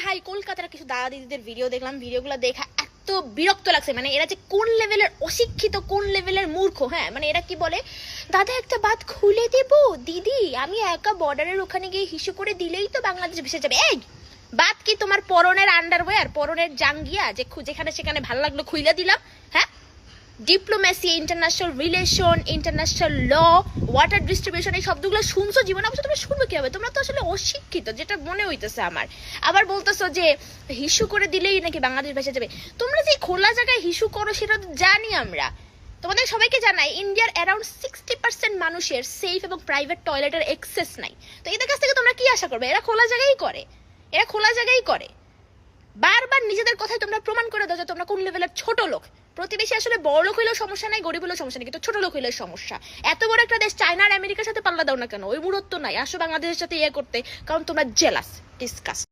ভাই, কলকাতার কিছু দাদা দিদিদের ভিডিও দেখলাম ভিডিওগুলো দেখা এত বিরক্ত লাগছে। মানে এরা যে কোন লেভেলের অশিক্ষিত, কোন লেভেলের মূর্খ হ্যাঁ? মানে এরা কি বলে, দাদা, একটা বাদ খুলে দেব, দিদি, আমি একা বর্ডারের ওখানে গিয়ে হিসু করে দিলেই তো বাংলাদেশ ভেসে যাবে। এই, বাদ কি তোমার পরনের আন্ডারওয়্যার পরনের জাঙ্গিয়া, যে যেখানে সেখানে ভালো লাগল খুইলা দিলাম। Diplomacy international relation international law water distribution এই শব্দগুলো শুনছো জীবনে? অবশ্য তোমরা শুনবে কি হবে? তোমরা তো আসলে অশিক্ষিত, যেটা মনে হইতেছে আমার। আবার বলতেছো যে, হিসু করে দিলেই নাকি বাংলাদেশ ভেসে যাবে। তোমরা যে খোলা জায়গায় হিসু করো, সেটা তো জানি আমরা। তোমাদের সবাইকে জানাই, ইন্ডিয়ার অ্যারাউন্ড সিক্সটি পার্সেন্ট মানুষের সেফ এবং প্রাইভেট টয়লেটের এক্সেস নাই। তো এদের কাছ থেকে তোমরা কি আশা করবে? এরা খোলা জায়গায় করে। এরা খোলা জায়গায় করে। বারবার নিজেদের কথায় তোমরা প্রমাণ করে দাও যে তোমরা কোন লেভেলের ছোট লোক। প্রতিবেশী আসলে বড় লোক হইলেও সমস্যা নাই, গরিব হলেও সমস্যা নেই, কিন্তু ছোট লোক হইলেও সমস্যা। এত বড় একটা দেশ, চায়না আর আমেরিকার সাথে পাল্লা দাও না কেন? ওই মুহূর্ত নাই। আসো বাংলাদেশের সাথে ইয়ে করতে, কারণ তোমরা জেলাস ডিসকাস